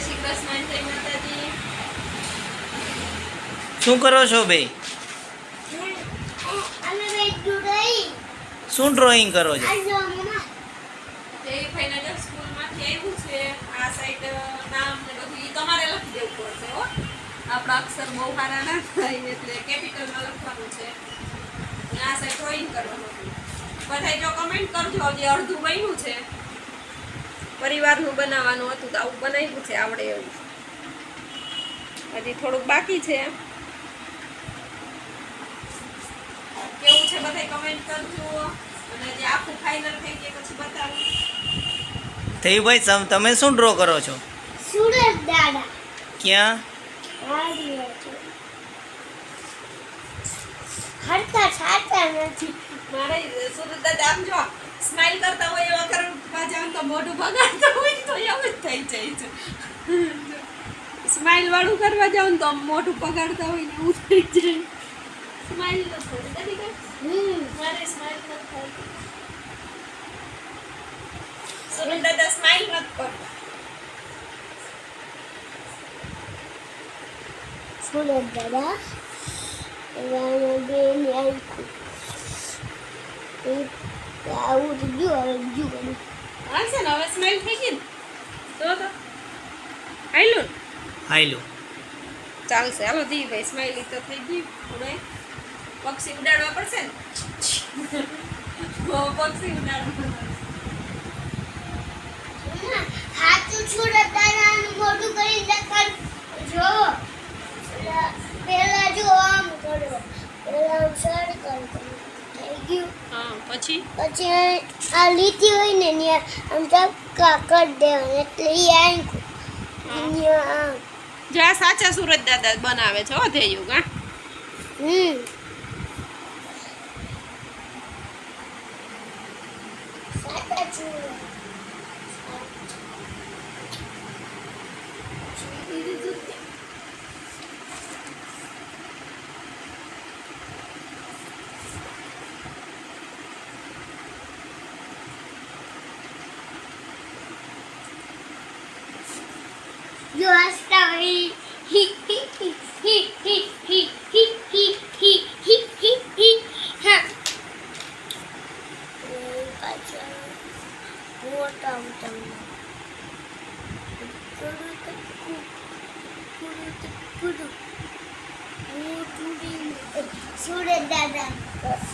શ્રી કૃષ્ણ જય શું કરો છો ભાઈ? શું ડ્રોઈંગ કરો છો? આપણા અક્ષર બહુ સારા ના થાય એટલે કેપિટલમાં લખવાનું છે. આ સાઈડ ડ્રોઈંગ કરવાનું બધાય જો કમેન્ટ કરજો જે અડધું બન્યું છે. પરિવારનું બનાવવાનું હતું તો આવું બનાવ્યું છે આવડે એવું. હજી થોડુંક બાકી છે. કેવું છે બધાય કમેન્ટ કરજો. અને જે આખું ફાઇનલ થઈ જાય પછી બતાવું. થયું ભાઈ તમે શું ડ્રો કરો છો? સુરત દાદા. ક્યાં? હારી હરતા છાતા નથી. મારે સુરત દાદા આમ જો સ્માઈલ કરતા હોય એવા કરવા જાવ તો મોઢું બગાડતા હોય તો એવું જ થઈ જાય છે સ્માઈલ વાળું કરવા જાવ ને તો આમ મોઢું બગાડતા હોય ને એવું થઈ જાય સ્માઈલ ન થોડી કદી કર હમ મારે સ્માઈલ ન થાય સુરત દાદા સ્માઈલ નથી કરતા સુરત દાદા એવામાં બેન હા છે ને? હવે સ્માઈલ થઈ ગઈ ને? તો હાઈલું હાઈલો ચાલશે. હાલો દી ભાઈ સ્માઈલી તો થઈ ગઈ. હવે પક્ષી ઉડાડવા પડશે ને? પક્ષી ઉડાડવા પડશે. હાથું સુરત પછી પછી આ- આ લીટી હોય ને ત્યાં આમ ટપકા કરી દેવાના એટલે એ આંખું ત્યાં આમ જે આ સાચા સુરત દાદા બનાવે છે હો થયું કા હમ સાચા your story. Sudah datang.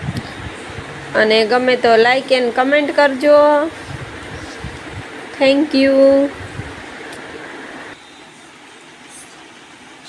અને ગમે તો લાઈક એન્ડ કમેન્ટ કરજો. Thank you